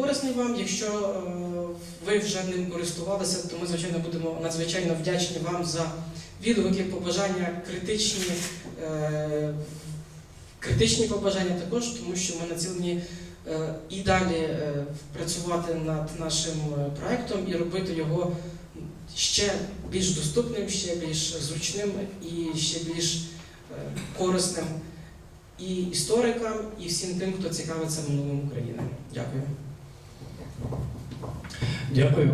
корисний вам. Якщо е, ви вже ним користувалися, то ми, звичайно, будемо надзвичайно вдячні вам за відгуки, побажання, критичні, е, критичні побажання також, тому що ми націлені е, і далі працювати над нашим проектом і робити його ще більш доступним, ще більш зручним і ще більш корисним і історикам, і всім тим, хто цікавиться минулим України. Дякую. Дякую.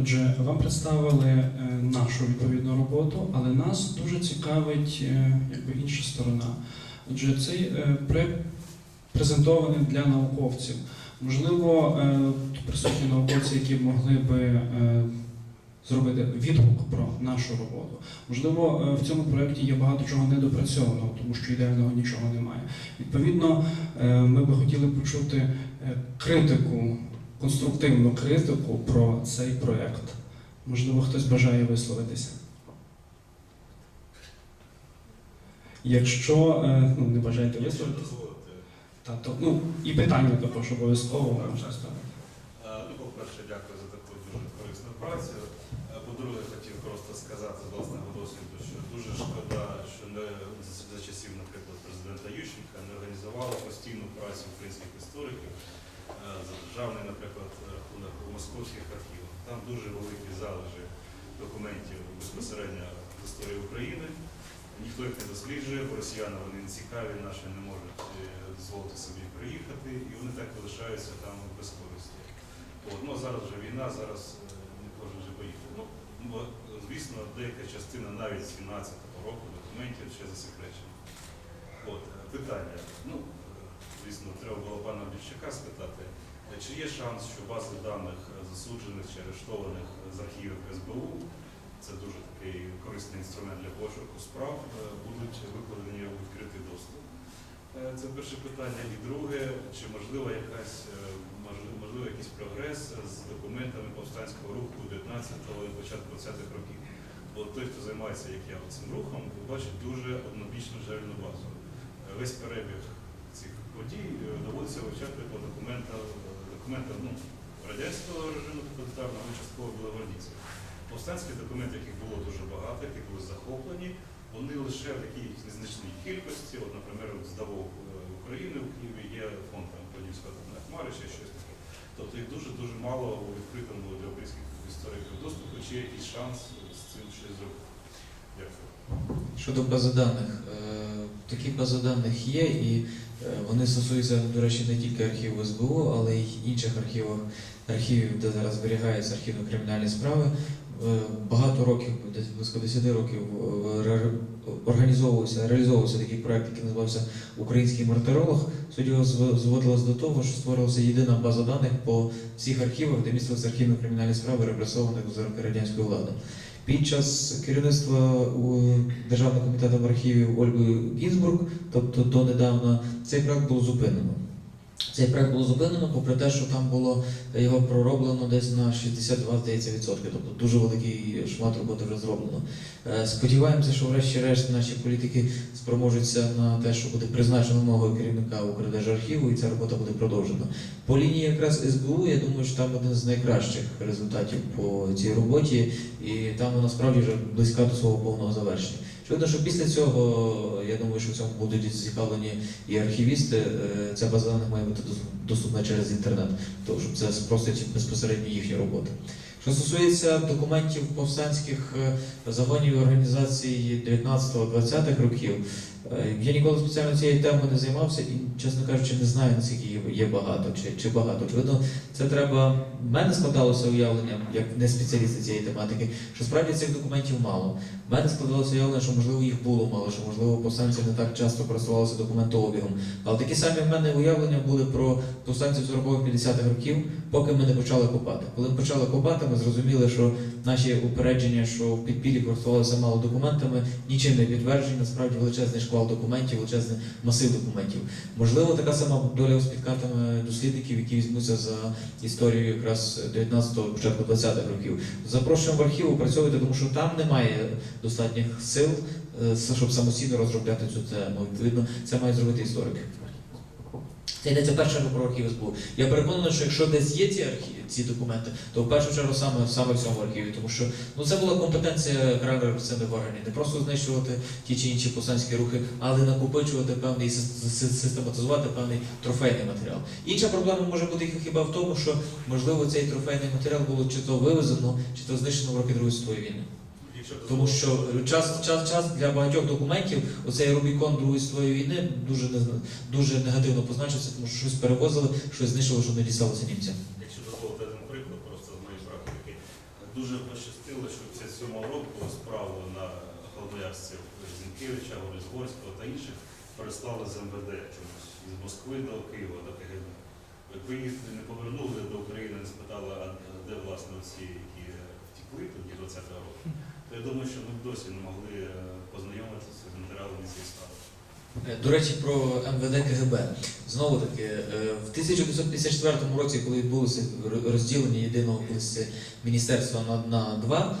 Отже, вам представили е, нашу відповідну роботу, але нас дуже цікавить е, якби інша сторона. Отже, цей е, презентований для науковців. Можливо, присутні науковці, які могли би зробити відгук про нашу роботу. Можливо, в цьому проєкті є багато чого недопрацьованого, тому що ідеального нічого немає. Відповідно, ми би хотіли почути критику конструктивну критику про цей проєкт. Можливо, хтось бажає висловитися. Якщо е, ну, не бажаєте висловитися, та, то, ну, і питання також обов'язково можна ставити. Е, Ну, по-перше, дякую за таку дуже корисну працю. Е, По-друге, хотів просто сказати з власного досвіду, що дуже шкода, що не за- часів, наприклад, президента Ющенка не організували постійну працю українських істориків державний, наприклад, рахунок у московських архівах. Там дуже великі залежі документів безпосередньо з історії України. Ніхто їх не досліджує, бо росіяни вони не цікаві, наші не можуть е, дозволити собі приїхати, і вони так залишаються там без користі. Ну, зараз вже війна, зараз е, не кожен вже поїхав. Ну, звісно, деяка частина навіть з 17-го року документів ще засекречена. От, е, питання. Ну, е, звісно, треба було пана Більчака спитати, е, чи є шанс, що бази даних е, засуджених чи арештованих з архівів СБУ, це дуже такий корисний інструмент для пошуку справ, е, будуть викладені у відкритий доступ. Це перше питання. І друге, чи можливо якась можливо, якийсь прогрес з документами повстанського руху 19-го і початку 20-х років. Бо той, хто займається, як я, цим рухом, бачить дуже однобічну джерельну базу. Весь перебіг подій е, доводиться вивчати по документам, е, документам ну, радянського режиму тоталітарного, частково білогвардійців. Повстанські документи, яких було дуже багато, які були захоплені, вони лише в такій незначній кількості. От, наприклад, от е, України в Києві є фонд там Подільського Хмари, чи щось таке. Тобто їх дуже-дуже мало у відкритому для українських істориків доступу, чи якийсь шанс з цим щось зробити. Дякую. Щодо бази даних, е, такі бази даних є, і е, вони стосуються, до речі, не тільки архіву СБУ, але й інших архівів, архівів, де зараз зберігаються архівно-кримінальні справи. Е, Багато років, десь близько 10 років, е, організовувався, реалізовувався такий проект, який називався Український мартиролог. Суть його зводилось до того, що створилася єдина база даних по всіх архівах, де містилися архівно-кримінальні справи, репресованих за роки радянської влади. Під час керівництва Державного комітету архівів Ольги Гінзбург, тобто донедавна, цей проект було зупинено. Цей проект було зупинено, попри те, що там було його пророблено десь на 62 здається, відсотки, тобто дуже великий шмат роботи вже зроблено. Е, Сподіваємося, що врешті-решт наші політики спроможуться на те, що буде призначено нового керівника Укрдержархіву, і ця робота буде продовжена. По лінії якраз СБУ, я думаю, що там один з найкращих результатів по цій роботі, і там вона справді вже близька до свого повного завершення. Очевидно, що після цього, я думаю, що в цьому будуть зацікавлені і архівісти. Е, Ця база даних має бути дос- доступна через інтернет, тому що це спростить безпосередньо їхню роботу. Що стосується документів повстанських е, загонів і організацій 19-20-х років, я ніколи спеціально цією темою не займався і, чесно кажучи, не знаю, наскільки є багато чи, чи багато. Очевидно, це треба. В мене складалося уявлення, як не спеціаліста цієї тематики, що справді цих документів мало. В мене складалося уявлення, що можливо їх було мало, що можливо повстанці не так часто користувалися документообігом. Але такі самі в мене уявлення були про повстанців 40-50-х років, поки ми не почали копати. Коли ми почали копати, ми зрозуміли, що наші упередження, що в підпіллі користувалися мало документами, нічим не підтверджені. Насправді величезний шквал документів, величезний масив документів. Можливо, така сама доля спіткатиме дослідників, які візьмуться за історію якраз 19-го, початку 20-х років. Запрошуємо в архів опрацьовувати, тому що там немає достатніх сил, е, щоб самостійно розробляти цю тему. Відповідно, це мають зробити історики. Це йдеться в першу чергу про архів СБУ. Я переконаний, що якщо десь є ці архі... ці документи, то в першу чергу саме, саме в цьому архіві, тому що ну це була компетенція репресивних органів, не просто знищувати ті чи інші повстанські рухи, але накопичувати певний сис- сис- систематизувати певний трофейний матеріал. Інша проблема може бути хіба в тому, що можливо цей трофейний матеріал було чи то вивезено, чи то знищено в роки Другої світової війни. Тому що час, час, час для багатьох документів оцей Рубікон Другої світової війни дуже дуже негативно позначився, тому що щось перевозили, щось знищили, що не дісталося німцям. Якщо дозволити один приклад, просто з моєї практики, дуже пощастило, що в 57 року справу на холодноярців Зінкевича, Горизгорського та інших переслали з МВД чомусь з Москви до Києва, до КГБ. Їх не повернули до України, не спитали, а де власне ці, які втекли тоді 20-го року, то я думаю, що ми б досі не могли е, познайомитися з матеріалами цієї справи. Е, До речі, про МВД КГБ. Знову таки, е, в 1954 році, коли відбулося розділення єдиного міністерства на, два,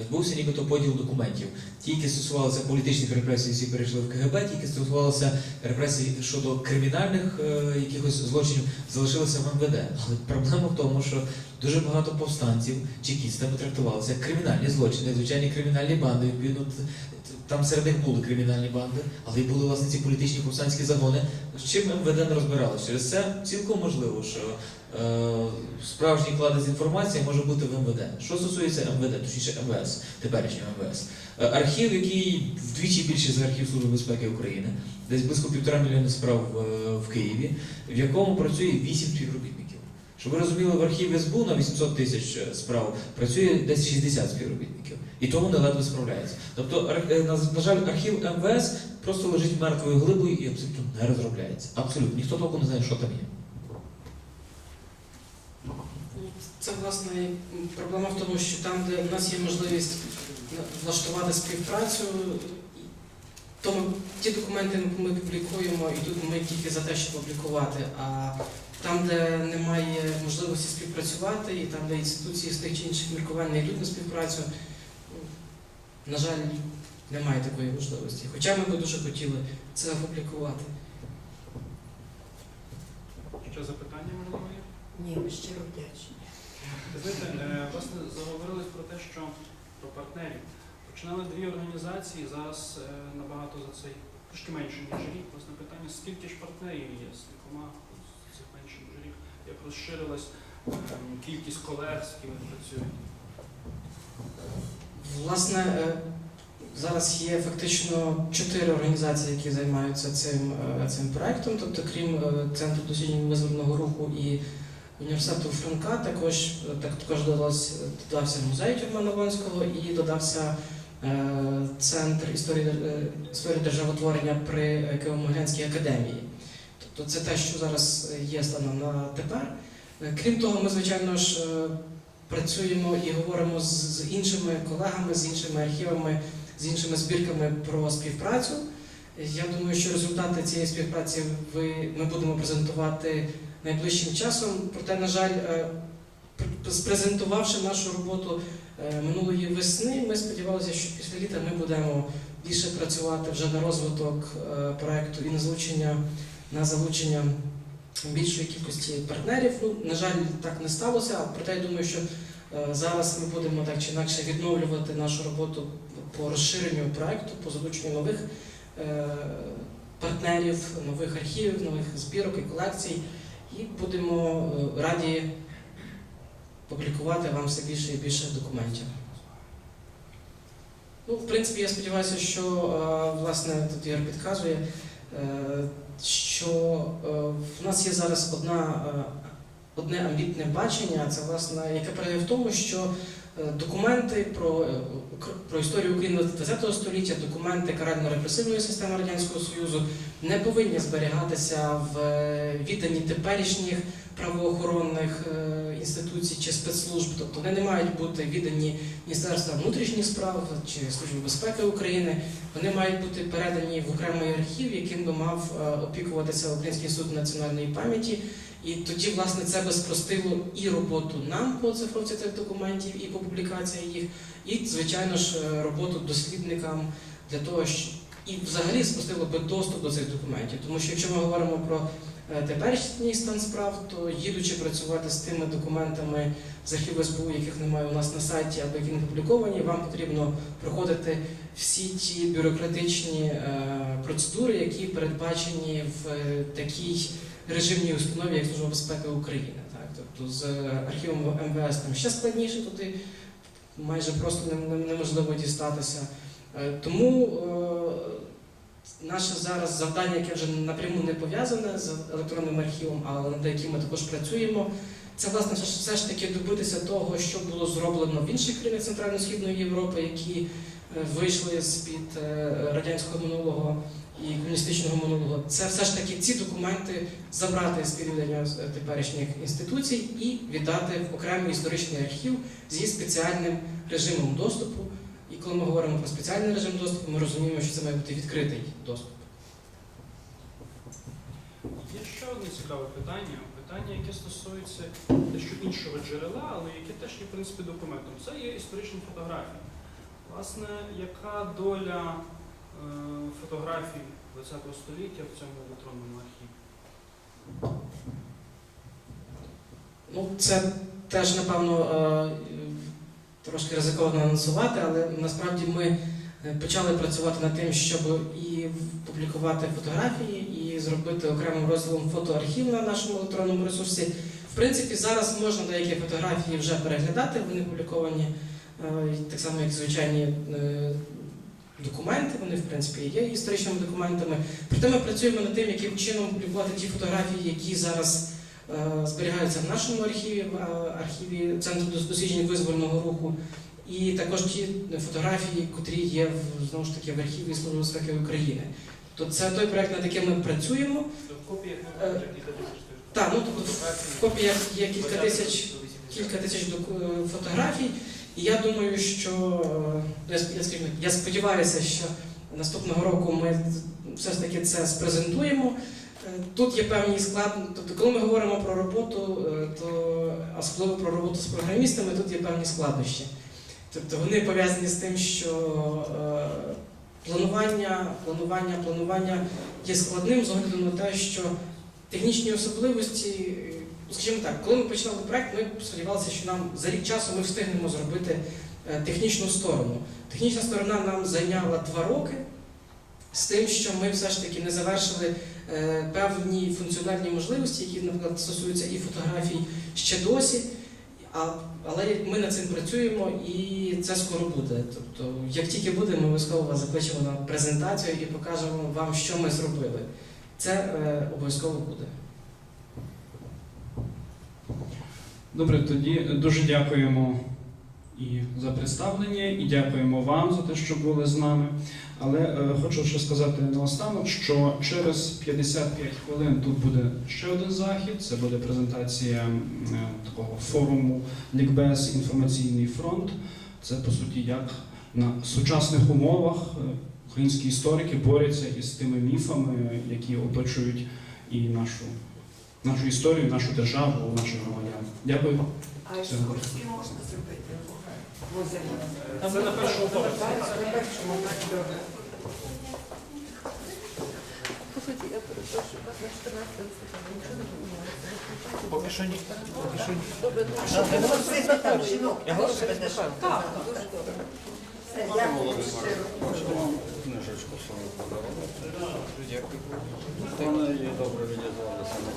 відбувся нібито поділ документів. Ті, які стосувалися політичних репресій, всі перейшли в КГБ, ті, які стосувалися репресій щодо кримінальних е, якихось злочинів, залишилися в МВД. Але проблема в тому, що дуже багато повстанців чекістами трактувалися як кримінальні злочини, звичайні кримінальні банди. Відповідно, там серед них були кримінальні банди, але й були власне ці політичні повстанські загони. З чим МВД не розбиралося. Через це цілком можливо, що е, справжній кладезь інформації може бути в МВД. Що стосується МВД, точніше МВС, теперішнього МВС. Е, Архів, який вдвічі більший за архів Служби безпеки України, десь близько півтора мільйона справ в, в Києві, в якому працює вісім співробітників. Щоб ви розуміли, в архіві СБУ на 800 тисяч е, справ працює десь 60 співробітників. І тому не ледве справляється. Тобто, е, на, жаль, архів МВС просто лежить мертвою глибою і абсолютно не розробляється. Абсолютно. Ніхто толком не знає, що там є. Це власне проблема в тому, що там, де в нас є можливість влаштувати співпрацю, то ті документи ми публікуємо, і тут ми тільки за те, щоб публікувати. А там, де немає можливості співпрацювати, і там, де інституції з тих чи інших міркувань не йдуть на співпрацю, на жаль, немає такої можливості. Хоча ми би дуже хотіли це опублікувати. Ще запитання можливо є? Ні, ми щиро вдячні. Ви Знаєте, е, власне, заговорили про те, що про партнерів. Починали дві організації, зараз е, набагато за цей трошки менше, ніж рік. Власне питання, скільки ж партнерів є, з кількома з цих менше ніж рік, як розширилась ем, кількість колег, з ким ви працюєте? Власне, е, зараз є фактично чотири організації, які займаються цим, е, цим проектом. Тобто, крім Центру досліджень визвольного руху і університету Франка, також, так, також додався, музей Тюрма Новонського і додався Центр історії, е, історії державотворення при е, Києво-Могилянській академії. Тобто це те, що зараз є станом на тепер. Е, Крім того, ми, звичайно ж, е, працюємо і говоримо з, іншими колегами, з іншими архівами, з іншими збірками про співпрацю. Я думаю, що результати цієї співпраці ви, ми будемо презентувати найближчим часом. Проте, на жаль, е, пр- нашу роботу е, минулої весни, ми сподівалися, що після літа ми будемо більше працювати вже на розвиток е, проекту і на залучення, на залучення більшої кількості партнерів. Ну, на жаль, так не сталося, проте я думаю, що е, зараз ми будемо так чи інакше відновлювати нашу роботу по розширенню проекту, по залученню нових е, партнерів, нових архівів, нових збірок і колекцій. І будемо е, раді публікувати вам все більше і більше документів. Ну, в принципі, я сподіваюся, що е, власне тут Ігор підказує, е, що е, в нас є зараз одна, одне амбітне бачення, це власне, яке полягає в тому, що документи про, про історію України ХХ століття, документи карально-репресивної системи Радянського Союзу не повинні зберігатися в відданні теперішніх правоохоронних е, інституцій чи спецслужб, тобто вони не мають бути віддані Міністерства внутрішніх справ чи Служби безпеки України. Вони мають бути передані в окремий архів, яким би мав е, опікуватися Український інститут національної пам'яті. І тоді, власне, це би спростило і роботу нам по цифровці цих документів, і по публікації їх, і, звичайно ж, е, роботу дослідникам для того, що і взагалі спростило би доступ до цих документів. Тому що якщо ми говоримо про теперішній стан справ, то їдучи працювати з тими документами з архіву СБУ, яких немає у нас на сайті або які не публіковані, вам потрібно проходити всі ті бюрократичні е, процедури, які передбачені в е, такій режимній установі, як Служба безпеки України. Так? Тобто з архівом МВС там ще складніше туди майже просто нем- нем- неможливо дістатися. Е, Тому е, наше зараз завдання, яке вже напряму не пов'язане з електронним архівом, але над яким ми також працюємо, це власне все ж- таки добитися того, що було зроблено в інших країнах Центрально-Східної Європи, які е, вийшли з-під е, радянського минулого і комуністичного минулого. Це все ж таки ці документи забрати з підведення теперішніх інституцій і віддати в окремий історичний архів зі спеціальним режимом доступу. Коли ми говоримо про спеціальний режим доступу, ми розуміємо, що це має бути відкритий доступ. Є ще одне цікаве питання. Питання, яке стосується дещо іншого джерела, але яке теж є в принципі документом. Це є історичні фотографії. Власне, яка доля е, фотографій ХХ століття в цьому електронному архіві? Ну, це теж, напевно, е, трошки ризиковано анонсувати, але насправді ми е, почали працювати над тим, щоб і публікувати фотографії, і зробити окремим розділом фотоархів на нашому електронному ресурсі. В принципі, зараз можна деякі фотографії вже переглядати, вони публіковані е, так само, як звичайні е, документи, вони в принципі є історичними документами. Проте ми працюємо над тим, яким чином публікувати ті фотографії, які зараз зберігаються в нашому архіві, в е, архіві Центру дос- досліджень визвольного руху, і також ті фотографії, котрі є в, знову ж таки в архіві Служби безпеки України. Тобто це той проект, над яким ми працюємо. В копіях Е, Так, ну тобто в копіях є кілька тисяч кілька тисяч е, фотографій. І я думаю, що е, я сподіваюся, що наступного року ми все ж таки це спрезентуємо. Е, Тут є певні складності. Тобто, коли ми говоримо про роботу, е, то особливо про роботу з програмістами, тут є певні складнощі. Тобто вони пов'язані з тим, що е, планування, планування, планування є складним з огляду на те, що технічні особливості, скажімо так, коли ми починали проект, ми сподівалися, що нам за рік часу ми встигнемо зробити технічну сторону. Технічна сторона нам зайняла два роки з тим, що ми все ж таки не завершили е, певні функціональні можливості, які, наприклад, стосуються і фотографій ще досі. Але ми над цим працюємо і це скоро буде. Тобто, як тільки буде, ми обов'язково вас закличемо на презентацію і покажемо вам, що ми зробили. Це е, обов'язково буде. Добре, тоді дуже дякуємо і за представлення, і дякуємо вам за те, що були з нами. Але е, хочу ще сказати наостанок, що через 55 хвилин тут буде ще один захід. Це буде презентація е, такого форуму Лікбез Інформаційний фронт. Це по суті як на сучасних умовах е, українські історики борються із тими міфами, які оточують і нашу, нашу історію, нашу державу, наших громадян. Дякую. А екскурсії можна зробити в? Це на першому поверсі. На першому, так, добре. По я перепрошую, вас на 14 листопада нічого не помінялося. Поки що ні. Поки що ні. Добре, ну, голоси жінок. Я голоси питав. Так, дуже добре. Все, дякую. Книжечку свою подарунок. Дякую. Вона її добре відізвалася на